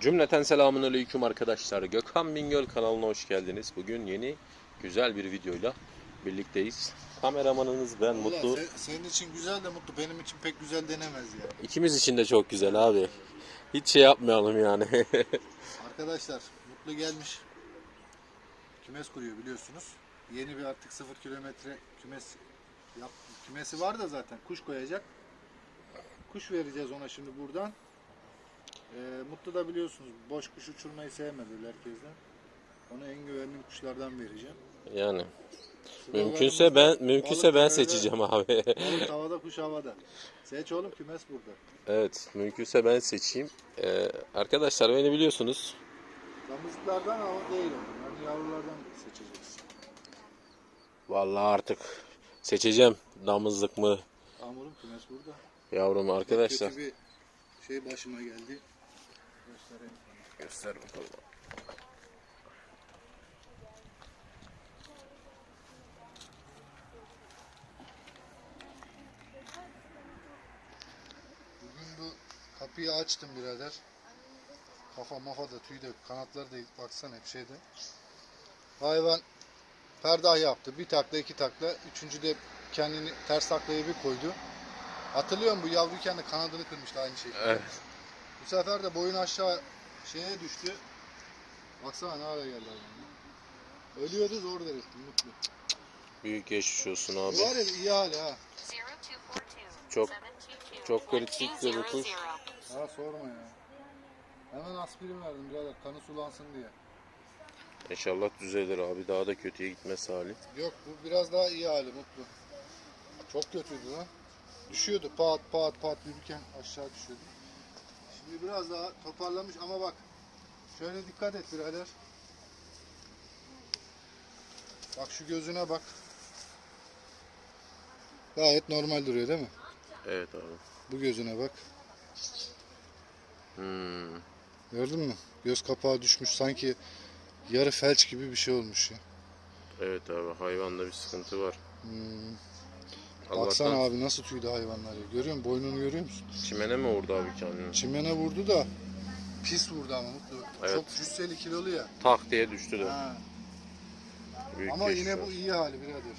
Cümleten selamun aleyküm arkadaşlar. Gökhan Bingöl kanalına hoş geldiniz. Bugün yeni güzel bir videoyla birlikteyiz. Kameramanınız ben Vallahi Mutlu. sen- senin için güzel de mutlu. Benim için pek güzel denemez ya. İkimiz için de çok güzel abi. Hiç şey yapmayalım yani. Arkadaşlar Mutlu gelmiş. Kümes kuruyor biliyorsunuz. Yeni bir artık 0 kilometre kümes yap, kümesi var da zaten kuş koyacak. Kuş vereceğiz ona şimdi buradan. Ee, Mutlu da biliyorsunuz boş kuş uçurmayı sevmedi herkesten. Ona en güvenli kuşlardan vereceğim. yani mümkünse ben mümkünse ben seçeceğim abi. Balık havada kuş havada. Seç oğlum kümes burada. evet, mümkünse ben seçeyim. Ee, arkadaşlar beni biliyorsunuz. Damızlıklardan ama değil o. Yani yavrulardan seçeceksin. Vallahi artık seçeceğim damızlık mı Amurum kümes burada. yavrum arkadaşlar. Kötü bir şey başıma geldi. Göstereyim. Göster bakalım. Bugün bu kapıyı açtım birader. Kafa mafa da tüy de kanatları da baksana hep şeyde. Hayvan perdah yaptı. Bir takla iki takla. Üçüncü de kendini ters taklaya bir koydu. Hatırlıyor musun bu yavruyken de kanadını kırmıştı aynı şekilde. Evet. Bu sefer de boyun aşağı şeye düştü. Baksana ne hale geldi hayvan. Ölüyordu zor ettim mutlu. Büyük geçmiş olsun Bu abi. var ya iyi hali ha. Çok- çok kritik bir kuş. Ha sorma ya. Hemen aspirin verdim birader kanı sulansın diye. İnşallah düzelir abi. Daha da kötüye gitmez hali. Yok bu biraz daha iyi hali mutlu. Çok kötüydü lan. Düşüyordu pat pat pat yürürken aşağı düşüyordu. Biraz daha toparlamış ama bak şöyle dikkat et birader. Bak şu gözüne bak. Gayet normal duruyor değil mi? Evet abi. Bu gözüne bak. Hmm. Gördün mü? Göz kapağı düşmüş sanki yarı felç gibi bir şey olmuş ya. Evet abi hayvanda bir sıkıntı var. Hmm. Allah'tan Baksana abi nasıl tüydü hayvanlar ya. Görüyor musun? Boynunu görüyor musun? çimene mi vurdu abi kendini? Çimene vurdu da pis vurdu ama mutlu. Evet. Çok cüsseli kilolu ya. Tak diye düştü de. Ha. Büyük Ama yine bu olsun. iyi hali birader.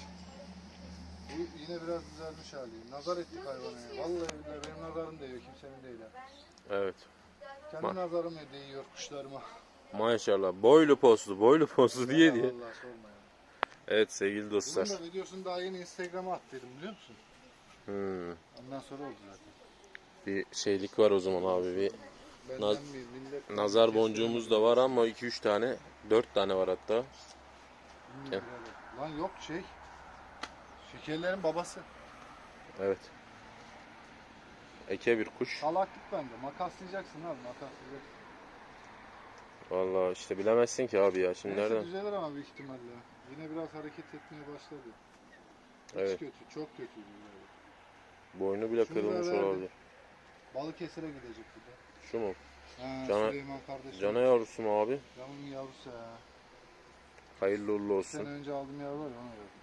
Bu yine biraz düzelmiş hali. Nazar ettik hayvana ya. Vallahi billahi benim nazarım değiyor kimsenin değil ha. Evet. Kendi Bak. nazarım değiyor kuşlarıma. Maşallah. Boylu poslu, boylu poslu diye diye. Vallahi sorma ya. Evet sevgili dostlar. Bunun da videosunu daha yeni Instagram'a attıydım biliyor musun? Hmm. Ondan sonra oldu zaten. Bir şeylik var o zaman abi. Bir Benden Naz- bir millet nazar boncuğumuz da var ama 2-3 tane, 4 tane var hatta. Gel. Lan yok şey. Şekerlerin babası. Evet. Eke bir kuş. Salaklık bende. Makaslayacaksın abi makaslayacaksın. Vallahi işte bilemezsin ki abi ya. Şimdi Neyse nereden? düzelir ama büyük ihtimalle. Yine biraz hareket etmeye başladı. Hiç Evet. kötü, çok kötüydü. Boynu bile Şunu kırılmış da verdim. olabilir. Balıkesir'e gidecek bir de. Şu mu? Ha, Cana- Süleyman kardeşim. Cana yavrusu mu abi? Canımın yavrusu ya. Hayırlı uğurlu Bir sene olsun. önce aldığım yavru var ya ona verdim.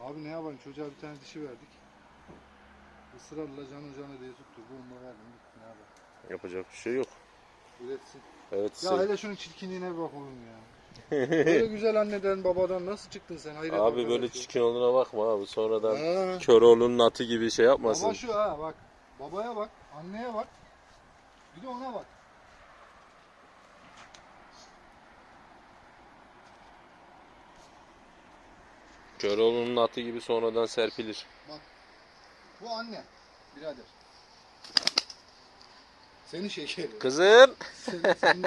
Abi ne yapalım çocuğa bir tane dişi verdik. Israrla canı canı diye tutturdu onu da verdim gitti ne yapalım. Yapacak bir şey yok. Üretsin. Evet. Ya hele şunun çirkinliğine bir bak oğlum ya. Böyle güzel anneden babadan nasıl çıktın sen hayret Abi böyle ya. çirkin olduğuna bakma abi. Sonradan Ha. Köroğlu'nun atı gibi şey yapmasın. Baba şu ha bak. Babaya bak, anneye bak. Bir de ona bak. Köroğlu'nun atı gibi sonradan serpilir. Bu anne birader. Senin şekeri. Kızım. Senin, senin,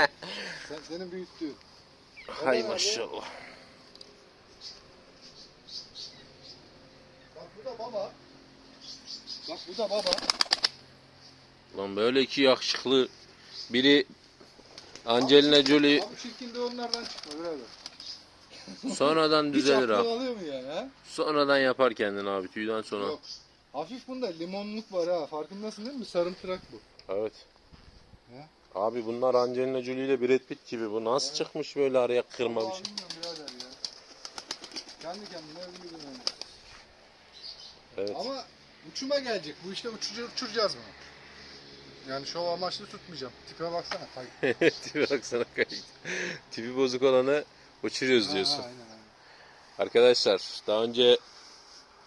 sen, senin büyüttüğün. Hay maşallah. Bak bu da baba. Bak bu da baba. Lan böyle iki yakışıklı biri Angelina Jolie Abi çirkin de onlardan çıkma birader. sonradan düzelir abi. alıyor mu yani ha? Sonradan yapar kendini abi tüyden sonra. Yok. Hafif bunda limonluk var ha. Farkındasın değil mi? Sarımtırak bu. Evet. Abi bunlar Angelina Jolie ile Brad Pitt gibi. Bu nasıl çıkmış böyle araya kırma bir şey. bilmiyorum birader ya. Kendi kendine öldürdüm yani. Evet. Ama uçuma gelecek. Bu işte uçucu, uçuracağız bunu. Yani şov amaçlı tutmayacağım. Tipe baksana. Kay. Tipi baksana kayık. Tipi bozuk olanı uçuruyoruz diyorsun. ha, aynen, aynen. Arkadaşlar daha önce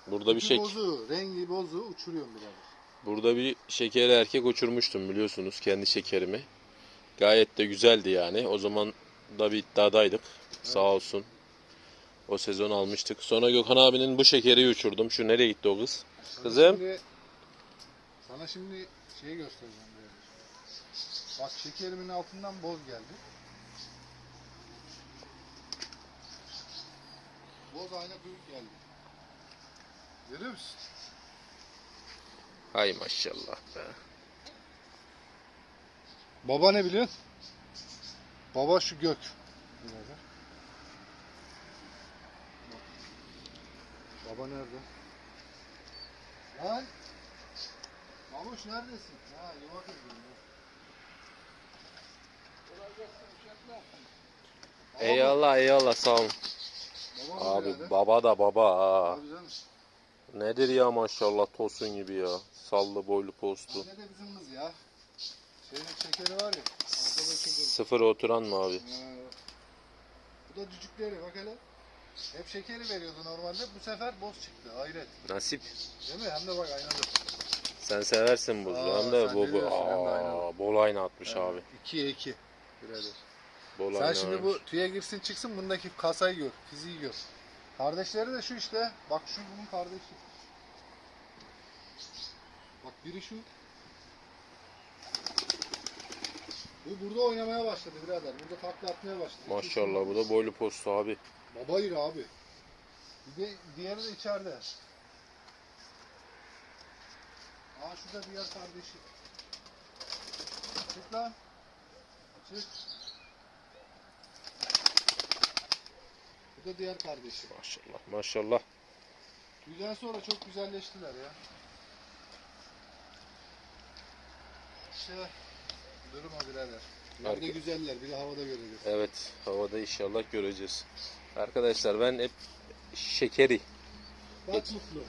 burada bir Tipi şey bozuğu, rengi bozuğu uçuruyorum birader. Burada bir şekeri erkek uçurmuştum biliyorsunuz kendi şekerimi. Gayet de güzeldi yani. O zaman da bir iddiadaydık. Sağ olsun. O sezon almıştık. Sonra Gökhan abinin bu şekeri uçurdum. Şu nereye gitti o kız? Sana Kızım. Şimdi, sana şimdi şeyi göstereceğim. Bak şekerimin altından boz geldi. Boz ayna büyük geldi. Görüyor musun? Hay maşallah be. Baba ne biliyorsun? Baba şu gök. Bak. Baba nerede? Lan! Mamuş neredesin? Ha. Baba mı? Eyvallah eyvallah sağ olun. Baba mı Abi birader? baba da baba ha. Abi canım. Nedir ya maşallah tosun gibi ya. Sallı boylu postu. Anne de bizim kız ya. Şeyin şekeri var ya. Kız. Sıfıra oturan mı abi? Ha. Bu da cücükleri bak hele. Hep şekeri veriyordu normalde. Bu sefer boz çıktı. Hayret. Nasip. Değil mi? Hem de bak aynalı. Sen seversin buzu. Aa, Hem de sen bu, bu biliyorsun, hem de aa, aynen. bol ayna atmış abi. 2'ye 2. Birader. Bol Sen ayna şimdi vermiş. bu tüye girsin çıksın bundaki kasayı gör. Fiziği gör. Kardeşleri de şu işte. Bak şu bunun kardeşi. Bak biri şu. Bu burada oynamaya başladı birader. Burada takla atmaya başladı. Maşallah bu da boylu postu abi. Baba yürü abi. Bir de diğeri de içeride. Aa şurada diğer kardeşi. Çık lan. Çık. Bu da diğer kardeşi. Maşallah maşallah. Güzel sonra çok güzelleştiler ya. İşte durum o birader. Nerede güzeller bir de havada göreceğiz. Evet havada inşallah göreceğiz. Arkadaşlar ben hep şekeri. Bak mutlu.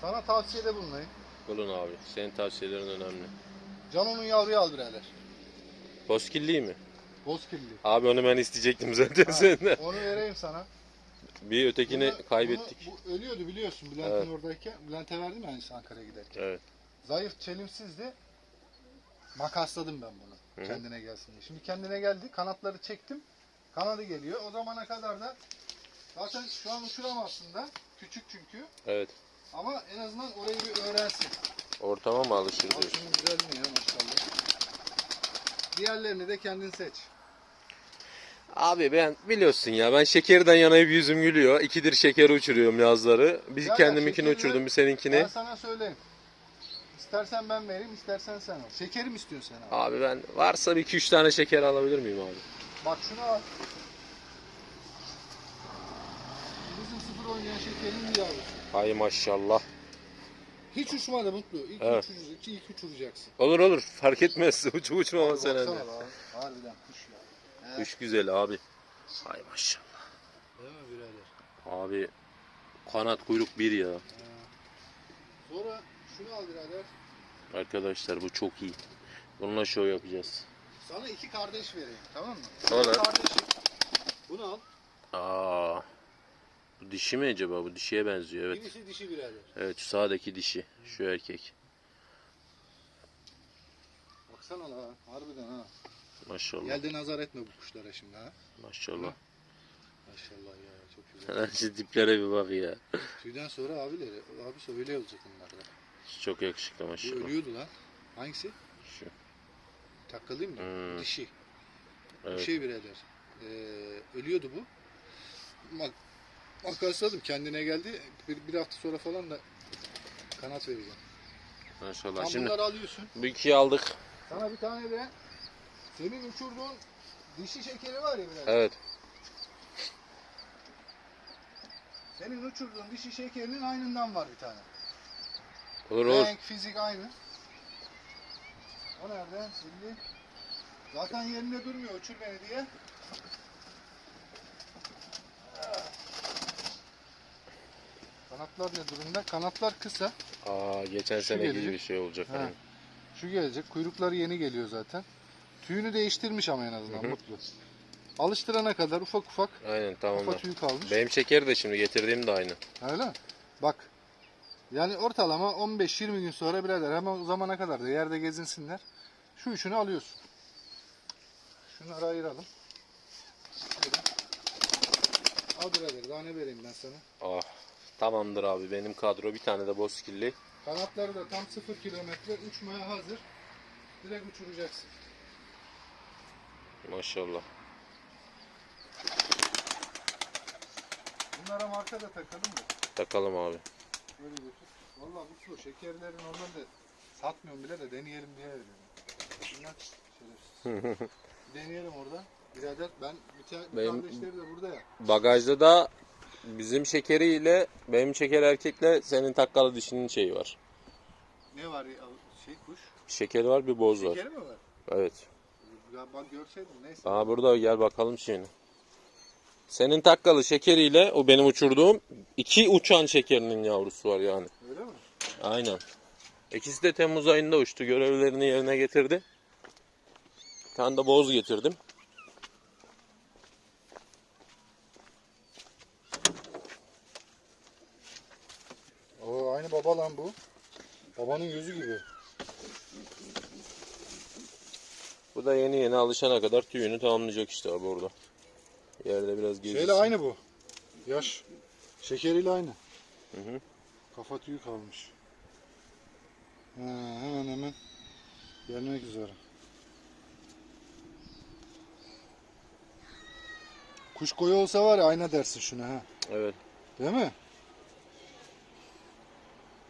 Sana tavsiyede bulunayım. Bulun abi. Senin tavsiyelerin önemli. Cano'nun yavruyu al birader. Boskilli mi? Bozkirli. Abi onu ben isteyecektim zaten Ha, senden. Onu vereyim sana. Bir ötekini Bunu- kaybettik. bunu- bu ölüyordu biliyorsun Bülent'in Evet. oradayken. Bülent'e verdim ya aynısı Ankara'ya giderken. Evet. Zayıf, çelimsizdi. Makasladım ben bunu. Hı. Kendine gelsin diye. Şimdi kendine geldi. Kanatları çektim. Kanadı geliyor. O zamana kadar da zaten şu an uçuramazsın da. Küçük çünkü. Evet. Ama en azından orayı bir öğrensin. Ortama mı alışır Al diyorsun? şunun güzelliğini ya maşallah. Diğerlerini de kendin seç. Abi ben biliyorsun ya ben şekerden yana hep yüzüm gülüyor. İkidir şeker uçuruyorum yazları. Bir Ya ya, kendiminkini şekerle- uçurdum bir seninkini. Ben sana söyleyeyim. İstersen ben vereyim, istersen sen al. Şekeri mi istiyorsun sen al? Abi ben varsa bir iki üç tane şeker alabilir miyim abi? Bak şunu al. Bizim sıfır oynayan şekerin bir yavrusu. Hay maşallah. Hiç uçmadı Mutlu. İlk, Evet. uçuracak, ilk uçuracaksın. Olur olur fark etmez. Uçup uçmama sen baksana önemli. lan. Harbiden kuş ya. Kuş güzel abi. Hay maşallah. Değil mi birader? Abi kanat kuyruk bir ya. Sonra şunu al birader. Arkadaşlar bu çok iyi. Bununla show yapacağız. Sana iki kardeş vereyim tamam mı? Olur. Bir kardeşi. Bunu al. Aa. Bu dişi mi acaba? Bu dişiye benziyor evet. Birisi dişi birader. Evet şu sağdaki dişi. Şu erkek. Baksana lan. Harbiden ha. Maşallah. Gel de nazar etme bu kuşlara şimdi ha. Maşallah. Maşallah ya çok güzel. Şu diplere bir bak ya. Tüyden sonra abileri, abi öyle olacak bunlar da. Çok yakışıklı Bu maşallah. ölüyordu lan. Hangisi? Şu. Takılayım mı? Hmm. Bu Dişi. Bu Evet. şey birader. Ee, ölüyordu bu. Mak makasladım kendine geldi. Bir, bir hafta sonra falan da kanat vereceğim. Maşallah. Tam Şimdi bunları alıyorsun. bu ikiyi aldık. Sana bir tane de senin uçurduğun dişi şekeri var ya birader. Evet. Senin uçurduğun dişi şekerinin aynından var bir tane. Olur olur. Renk, fizik aynı. O nerede? Şimdi zaten yerinde durmuyor uçur beni diye. Kanatlar ne durumda? Kanatlar kısa. Aa geçen Şu seneki gelecek. gibi bir şey olacak. Ha. hani. Şu gelecek. Kuyrukları yeni geliyor zaten. Tüyünü değiştirmiş ama en azından Hı hı. mutlu. Alıştırana kadar ufak ufak Aynen kafa tamamdır. tüyü kalmış. Benim şekeri de şimdi getirdiğim de aynı. Öyle mi? Bak. Yani ortalama 15-20 gün sonra birader hemen o zamana kadar da yerde gezinsinler. Şu üçünü alıyorsun. Şunları ayıralım. Al birader daha ne vereyim ben sana. Ah tamamdır abi benim kadro bir tane de bozkilli. Kanatları da tam 0 kilometre uçmaya hazır. Direkt uçuracaksın. Maşallah. Bunlara marka da takalım da. Takalım abi. Böyle götür. Valla bu su şekerlerin normalde satmıyorum bile de deneyelim diye veriyorum. Bunlar şerefsiz. Deneyelim orada. Birader ben bir tane Benim- kardeşleri de burada ya. Bagajda da bizim şekeriyle benim şeker erkekle senin takkalı dişinin şeyi var. Ne var ya şey kuş? Şekeri var bir boz var. Şekeri mi var? Evet. Ya bak görseydim neyse. Aa burada gel bakalım şimdi. Senin takkalı şekeriyle o benim uçurduğum iki uçan şekerinin yavrusu var yani. Öyle mi? Aynen. İkisi de Temmuz ayında uçtu. Görevlerini yerine getirdi. Bir tane de boz getirdim. Oo aynı baba lan bu. Babanın yüzü gibi. Bu da yeni yeni alışana kadar tüyünü tamamlayacak işte abi orada. Yerde biraz gezilsin. Şeyle aynı bu. Yaş. Şekeriyle aynı. Hı hı. Kafa tüyü kalmış. Ha, hemen hemen gelmek üzere. Kuş koyu olsa var ya ayna dersin şuna ha. Evet. Değil mi?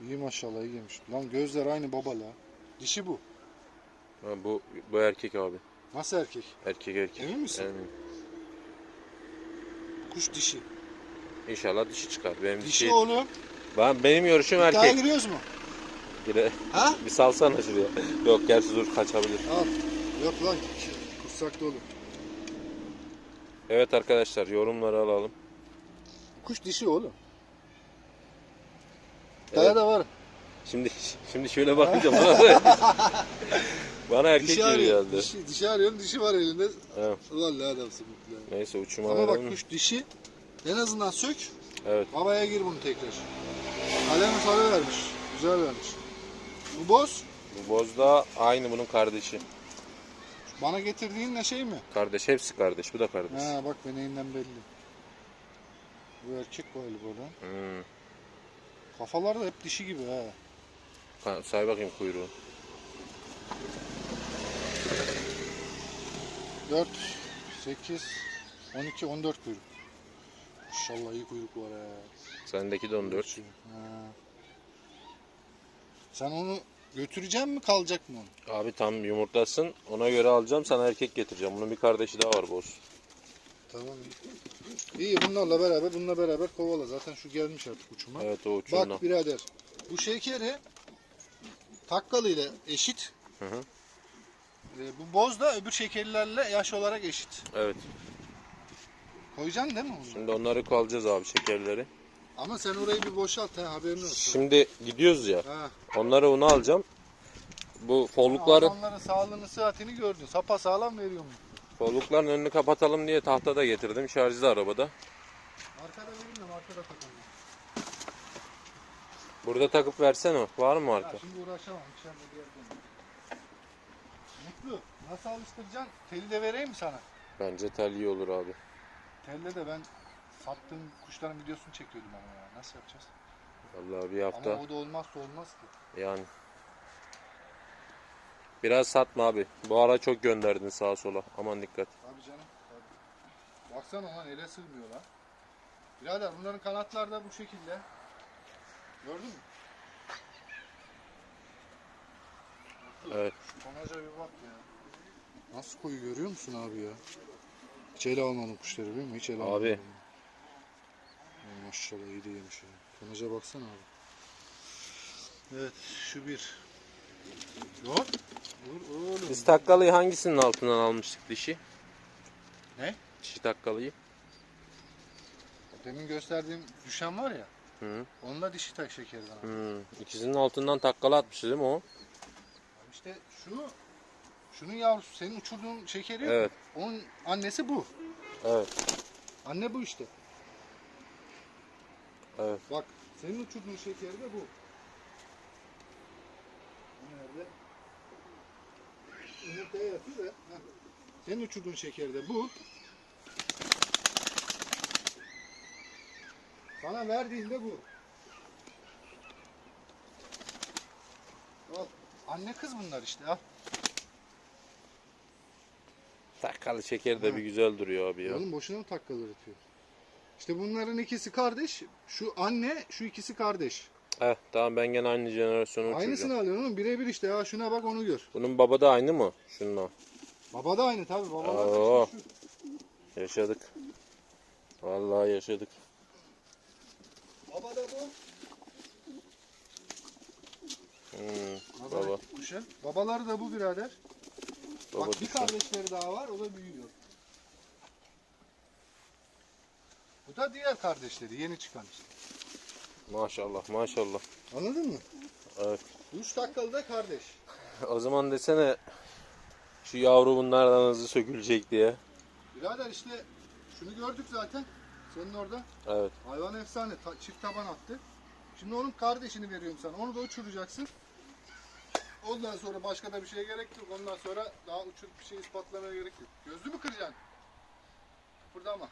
İyi maşallah iyi yemiş. Lan gözler aynı baba la. Dişi bu. Ha, bu bu erkek abi. Nasıl erkek? Erkek erkek. Emin misin? Eminim. Kuş dişi. İnşallah dişi çıkar. Benim Dişi dişi. oğlum. Ben benim görüşüm İddiaya erkek. giriyoruz mu? Gire. Ha? Bir salsana şuraya. Yok gerçi dur kaçabilir. Al. Yok lan. Kursak dolu. Evet arkadaşlar yorumları alalım. Kuş dişi oğlum. Daya da var. Şimdi şimdi şöyle bakınca bana bana erkek Dişi gibi geldi. Dişi, dişi arıyorum. Dişi var elinde. Evet. Vallahi adamsın mutlu. Neyse uçuma Ama bak kuş dişi. En azından sök. Evet. Havaya gir bunu tekrar. Kalemi sarı vermiş. Güzel vermiş. Bu boz. Bu boz da aynı bunun kardeşi. Bana getirdiğin ne şey mi? Kardeş hepsi kardeş. Bu da kardeş. Ha bak beneğinden belli. Bu erkek galiba lan. Hmm. Kafaları da hep dişi gibi ha. Ha, Say bakayım kuyruğu. 4, 8, 12, 14 kuyruk. Maşallah iyi kuyruk var ha. Sendeki de 14. Ha. Sen onu götürecek mi kalacak mı? Abi tam yumurtlasın. Ona göre alacağım. Sana erkek getireceğim. Bunun bir kardeşi daha var boz. Tamam. İyi bunlarla beraber bununla beraber kovala. Zaten şu gelmiş artık uçuma. Evet o uçurma. Bak birader. Bu şekeri takkalı ile eşit. Hı hı. Ee, bu boz da öbür şekerlerle yaş olarak eşit. Evet. Koyacaksın değil mi onu? Şimdi onları kalacağız abi şekerleri. Ama sen orayı bir boşalt ha haberin olsun. Şimdi gidiyoruz ya. Ha. Onları onu alacağım. Bu follukları, Hayvanların sağlığını sıhhatini gördün. Sapa sağlam veriyor mu? Follukların önünü kapatalım diye tahta da getirdim. Şarjlı arabada. Arkada vereyim de arkada takalım. Burada takıp versene. Var mı Ya arka? şimdi uğraşamam. İçeride bir yerden. Mutlu. Nasıl alıştıracaksın? Teli de vereyim mi sana? Bence tel iyi olur abi. Telle de ben sattığım kuşların videosunu çekiyordum ama ya. Nasıl yapacağız? Vallahi bir hafta Ama o da olmazsa olmaz ki. yani. Biraz satma abi. Bu ara çok gönderdin sağa sola. Aman dikkat. Tabii canım. Tabii. Baksana lan ele sığmıyor lan. Birader bunların kanatları da bu şekilde. Gördün mü? Evet. Şu tonaja bir bak ya. Nasıl koyu görüyor musun abi ya? Hiç ele almadım kuşları biliyor musun? Hiç ele almadım. Abi. Ay Maşallah iyi de yemiş ya. Tonaja baksana abi. Evet şu bir. Yok. Oğlum. Biz takkalıyı hangisinin altından almıştık dişi? Ne? Dişi takkalıyı. Demin gösterdiğim düşen var ya. Hı. Onunla dişi tak şekerden. Hı. İkisinin altından takkalı atmıştı değil mi o? işte şu şunun yavrusu senin uçurduğun şekeri yok. Evet. Onun annesi bu. Evet. Anne bu işte. Evet. Bak senin uçurduğun şekeri de. Bu Nerede? Yumurtaya yatıyor da. heh. Senin uçurduğun şekeri de bu. Sana verdiğinde bu. Al. Anne kız bunlar işte al. Takkalı şeker de bir güzel duruyor abi ya. Oğlum boşuna mı takkalı üretiyor? İşte bunların ikisi kardeş. Şu anne, şu ikisi kardeş. Heh, tamam ben gene aynı jenerasyonu uçuracağım. Aynısını alıyorsun oğlum. Birebir işte ya. Şuna bak onu gör. Bunun baba da aynı mı? Şununla. Baba da aynı tabi. Babalar da Oo. işte şu. Yaşadık. Vallahi yaşadık. Baba da bu. Hmm, Nazar baba. ettik kuşa. Babaları da bu birader. Baba Bak bir düşün. kardeşleri daha var. O da büyüyor. Bu da diğer kardeşleri. Yeni çıkan işte. Maşallah maşallah. Anladın mı? Evet. Üç takkalı da kardeş. O zaman desene şu yavru bunlardan hızlı sökülecek diye. Birader işte şunu gördük zaten. Senin orada. Evet. Hayvan efsane. Ta- çift taban attı. Şimdi onun kardeşini veriyorum sana. Onu da uçuracaksın. Ondan sonra başka da bir şeye gerek yok. Ondan sonra daha uçurup bir şey ispatlamaya gerek yok. Gözlü mü kıracaksın? Burada ama.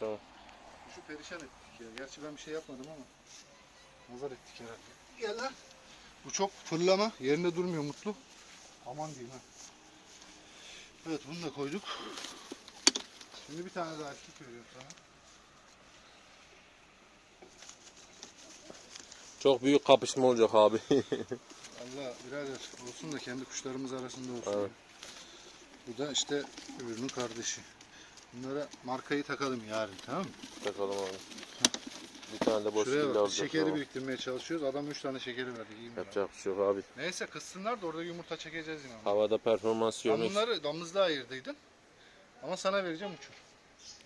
Tamam. Şu perişan ettik ya. Gerçi ben bir şey yapmadım ama. Nazar ettik herhalde. Gel lan. Bu çok fırlama. Yerinde durmuyor mutlu. Aman diyeyim ha. Evet bunu da koyduk. Şimdi bir tane daha erkek veriyorum sana. Çok büyük kapışma olacak abi. Allah birader olsun da kendi kuşlarımız arasında olsun. Evet. Bu da işte öbürünün kardeşi. Bunlara markayı takalım yarın tamam mı? Takalım abi. Bir tane de boş Şuraya bak alacak. şekeri ama. biriktirmeye çalışıyoruz. Adam 3 tane şekeri verdi. İyi mi ya? Yapacak bir şey yok abi. Neyse kızsınlar da orada yumurta çekeceğiz yine. Havada performans Ben yiyoruz. bunları damızlığa ayırdıydım. Ama sana vereceğim uçur.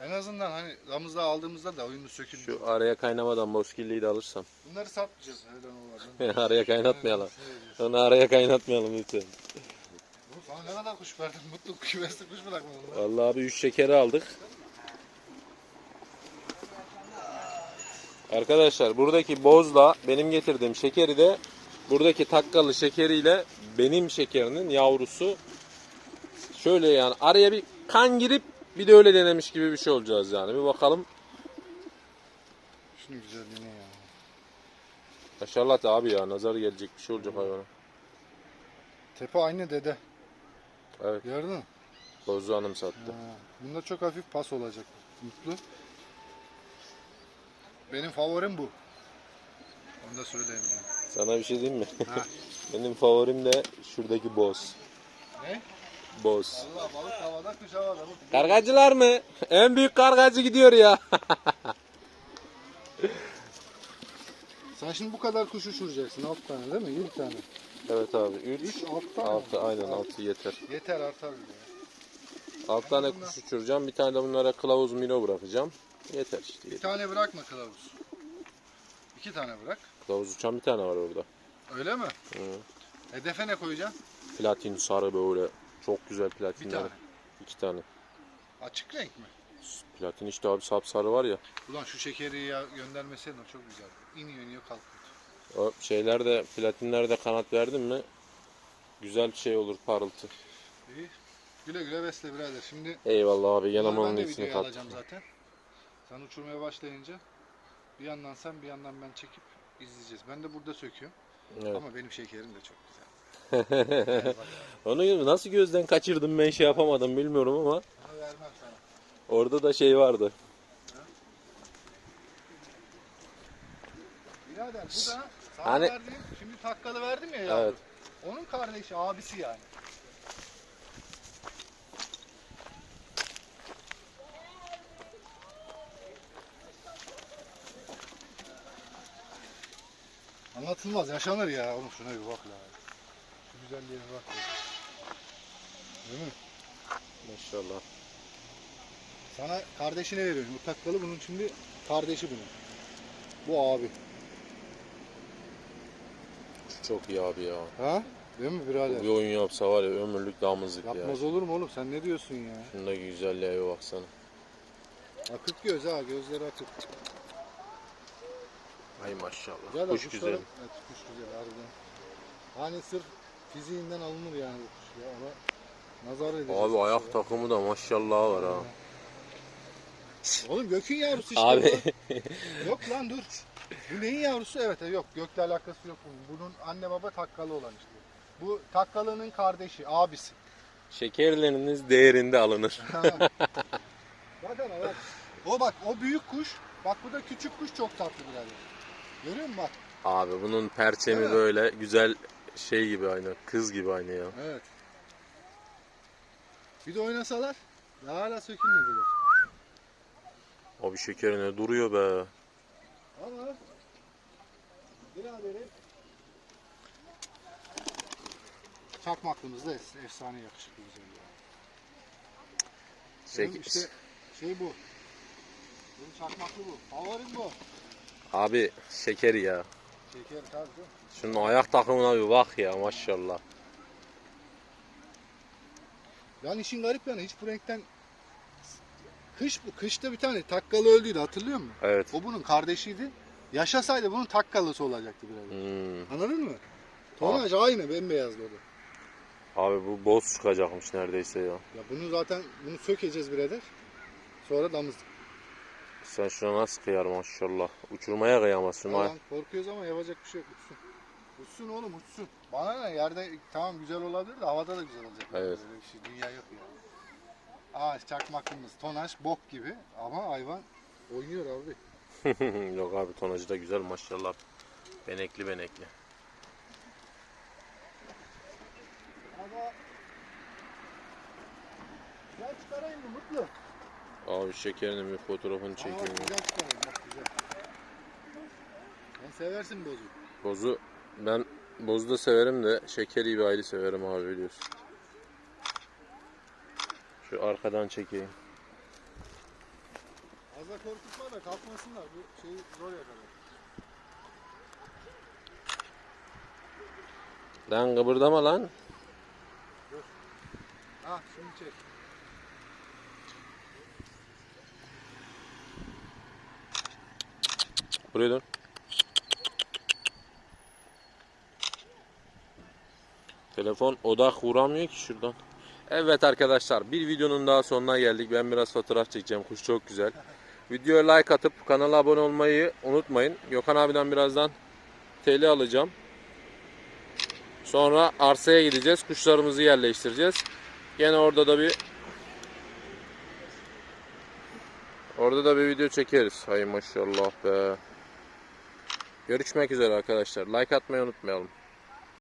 En azından hani damızlığa aldığımızda da oyunu sökülmüyor. Şu araya kaynamadan boskilliyi de alırsam. Bunları satmayacağız. Helal olalım. araya kaynatmayalım. Onu araya kaynatmayalım lütfen. Ne kadar kuş verdin? Mutlu kümesli kuş bırakmadın lan. Vallahi abi 3 şekeri aldık. Arkadaşlar buradaki bozla benim getirdiğim şekeri de buradaki takkalı şekeriyle benim şekerinin yavrusu şöyle yani araya bir kan girip bir de öyle denemiş gibi bir şey olacağız yani. Bir bakalım. Şunun güzelliğine ya. Maşallah abi ya nazar gelecek bir şey olacak hayvana. Tepe aynı dede. Evet Gördün mü? bozu hanım sattı. Ha, bunda çok hafif pas olacak. Mutlu. Benim favorim bu. Onu da söyleyeyim ya. Sana bir şey diyeyim mi? Ha. Benim favorim de şuradaki boz. Ne? Boz. Allah balık havada kuş havada. Kargacılar mı? En büyük kargacı gidiyor ya. Sen şimdi bu kadar kuş uçuracaksın. 6 tane değil mi? 7 tane. Evet abi. 3, 3, 6 tane. 6 aynen 6 yeter. Yeter artar bile. 6 tane kuş uçuracağım. Bir tane de bunlara kılavuz milo bırakacağım. Yeter işte. Bir Yeter. tane bırakma kılavuz. 2 tane bırak. Kılavuz uçan bir tane var orada. Öyle mi? Hı. Hedefe ne koyacaksın? Platin sarı böyle. Çok güzel Bir platinler. tane. 2 tane. Açık renk mi? Platin işte abi sapsarı var ya. Ulan şu şekeri ya göndermeseydin o çok güzel. İniyor iniyor kalkıyor. O şeylerde platinlerde kanat verdin mi güzel bir şey olur parıltı. İyi. Güle güle besle birader. Şimdi Eyvallah abi yanıma ben de iyisini videoya alacağım zaten. Sen uçurmaya başlayınca bir yandan sen bir yandan ben çekip izleyeceğiz. Ben de burada söküyorum. Evet. Ama benim şekerim de çok güzel. Onu nasıl gözden kaçırdım ben şey yapamadım bilmiyorum ama Bunu vermem sana. orada da şey vardı. Birader bu da sana Hani- verdiğim, şimdi takkalı verdim ya yavru. Evet. Onun kardeşi, abisi yani. Anlatılmaz, yaşanır ya. Oğlum şuna bir bak la. Şu güzelliğe bir bak. ya. Değil mi? Maşallah. Sana kardeşine veriyorum. Bu takkalı bunun şimdi kardeşi bunun. Bu abi. Çok iyi abi ya. Ha? Değil mi birader? Bir oyun yapsa var ya ömürlük damızlık ya. Yapmaz olur mu oğlum? Sen ne diyorsun ya? Şundaki güzelliğe bir baksana. Akık göz ha. Gözleri akık. Ay maşallah. Güzel Kuş güzel. Evet kuş güzel harbiden. Hani sırf fiziğinden alınır yani bu kuş ya. Ona nazar edeceğiz. Abi ayak takımı da maşallah var ha. Oğlum gökün yavrusu işte Abi. Yok lan dur. Bu neyin yavrusu? Evet yok gökle alakası yok bunun. Bunun anne baba takkalı olan işte. Bu takkalının kardeşi, abisi. şekerleriniz değerinde alınır. O bak. O bak o büyük kuş. Bak bu da küçük kuş çok tatlı birader. Görüyor musun bak? Abi bunun perçemi Evet. böyle güzel şey gibi aynı. Kız gibi aynı ya. Evet. Bir de oynasalar daha hala sökülmediler. Abi şekerine duruyor be. Ama biraderim çakmaklımız da es- efsane yakışıklı güzel ya. Benim işte şey bu. Benim çakmaklı bu. Favorim bu. Abi şeker ya. Şeker tabii. Şunun ayak takımına bir bak ya maşallah. Yani işin garip yanı hiç bu renkten Kış bu. Kışta bir tane takkalı öldüydü hatırlıyor musun? Evet. O bunun kardeşiydi. Yaşasaydı bunun takkalısı olacaktı birader. Hmm. Anladın mı? Tonaj aynı bembeyazdı o da. Abi bu boz çıkacakmış neredeyse ya. Ya bunu zaten bunu sökeceğiz birader. Sonra damızlık. Sen şuna nasıl kıyar maşallah. Uçurmaya kıyamazsın. Tamam, korkuyoruz ama yapacak bir şey yok. Uçsun. Uçsun oğlum uçsun. Bana ne yerde tamam güzel olabilir de havada da güzel olacak. Evet. Böyle bir şey dünya yok ya. Ağaç çakmaklımız tonaj bok gibi ama hayvan oynuyor abi. Yok abi tonajı da güzel maşallah. Benekli benekli. Ama güzel çıkarayım mı mutlu? Abi şekerinin bir fotoğrafını Aa, çekeyim. ya. güzel çıkarayım bak güzel. Sen seversin bozu. Bozu ben bozu da severim de şekeri bir ayrı severim abi biliyorsun. Şu arkadan çekeyim. Az da korkutma da kalkmasınlar. Bu şeyi zor yakalar. Lan kıpırdama lan. Ha şimdi çek. Buraya dön. Telefon odak vuramıyor ki şuradan. Evet arkadaşlar bir videonun daha sonuna geldik. Ben biraz fotoğraf çekeceğim. Kuş çok güzel. Videoya like atıp kanala abone olmayı unutmayın. Gökhan abiden birazdan TL alacağım. Sonra arsaya gideceğiz. Kuşlarımızı yerleştireceğiz. Gene orada da bir Orada da bir video çekeriz. Hay maşallah be. Görüşmek üzere arkadaşlar. Like atmayı unutmayalım.